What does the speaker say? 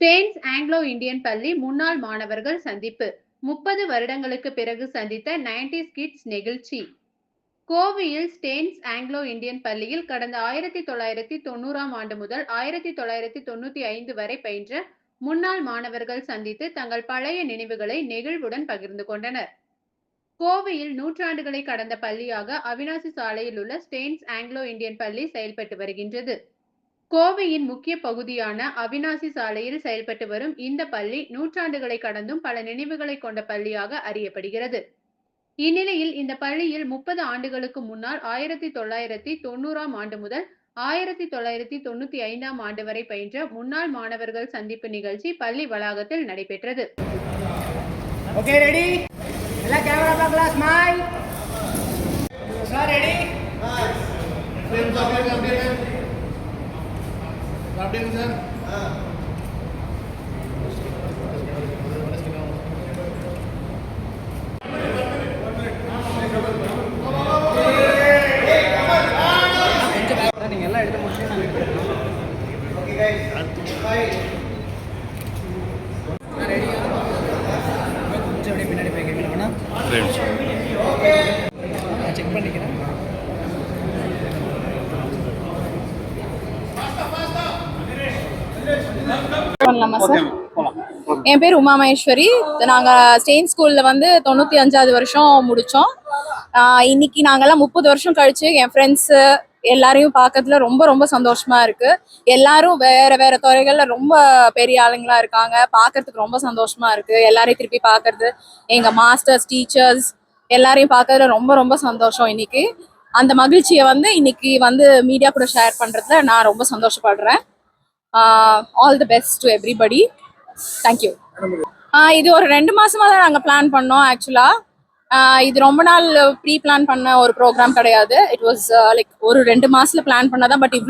ஸ்பெயின்ஸ் Anglo Indian பள்ளி முன்னாள் மாணவர்கள் சந்திப்பு. முப்பது வருடங்களுக்கு பிறகு சந்தித்த 90s கிட்ஸ் நெகிழ்ச்சி. கோவையில் ஸ்டெயின்ஸ் ஆங்கிலோ இந்தியன் பள்ளியில் கடந்த ஆயிரத்தி தொள்ளாயிரத்தி தொண்ணூறாம் ஆண்டு முதல் ஆயிரத்தி தொள்ளாயிரத்தி தொண்ணூத்தி ஐந்து வரை பயின்ற முன்னாள் மாணவர்கள் சந்தித்து தங்கள் பழைய நினைவுகளை நெகிழ்வுடன் பகிர்ந்து கொண்டனர். கோவையில் நூற்றாண்டுகளை கடந்த பள்ளியாக அவினாசி சாலையில் உள்ள ஸ்டெயின்ஸ் ஆங்கிலோ இந்தியன் பள்ளி செயல்பட்டு வருகின்றது. கோவையின் முக்கிய பகுதியான அவினாசி சாலையில் செயல்பட்டு வரும் இந்த பள்ளி நூற்றாண்டுகளை கடந்தும் பல நினைவுகளை கொண்ட பள்ளியாக அறியப்படுகிறது. இந்நிலையில் இந்த பள்ளியில் முப்பது ஆண்டுகளுக்கு முன்னால் ஆயிரத்தி தொள்ளாயிரத்தி தொண்ணூறாம் ஆண்டு முதல் ஆயிரத்தி தொள்ளாயிரத்தி தொண்ணூத்தி ஐந்தாம் ஆண்டு வரை பயின்ற முன்னாள் மாணவர்கள் சந்திப்பு நிகழ்ச்சி பள்ளி வளாகத்தில் நடைபெற்றது. ஓகே ரெடி பார்க்கலாம் ஸ்மைல் சார் ரெடி அப்படிங்க பண்ணலாமா சார் என் பேர் உமா மகேஸ்வரி நாங்கள் ஸ்டெயின் ஸ்கூலில் வந்து தொண்ணூற்றி அஞ்சாவது வருஷம் முடித்தோம் இன்னைக்கு நாங்கெல்லாம் முப்பது வருஷம் கழிச்சு என் ஃப்ரெண்ட்ஸு எல்லாரையும் பார்க்கறதுல ரொம்ப ரொம்ப சந்தோஷமா இருக்கு. எல்லாரும் வேற வேற துறைகள்ல ரொம்ப பெரிய ஆளுங்களா இருக்காங்க. பார்க்கறதுக்கு ரொம்ப சந்தோஷமா இருக்கு. எல்லாரையும் திருப்பி பார்க்கறது எங்க மாஸ்டர்ஸ் டீச்சர்ஸ் எல்லாரையும் பார்க்கறதுல ரொம்ப ரொம்ப சந்தோஷம் இன்னைக்கு. அந்த மகிழ்ச்சியை வந்து இன்னைக்கு வந்து மீடியா கூட ஷேர் பண்றதுல நான் ரொம்ப சந்தோஷப்படுறேன். All the best to everybody thank you இது ஒரு ரெண்டு மாசமா தான் நாங்கள் பிளான் பண்ணோம் ஆக்சுவலா uh, இது ரொம்ப நாள் ப்ரீ பிளான் பண்ண ஒரு ப்ரோக்ராம் கிடையாது. இட் வாஸ் லைக் ஒரு ரெண்டு மாசத்துல பிளான் பண்ணதான் பட் இவ்வளோ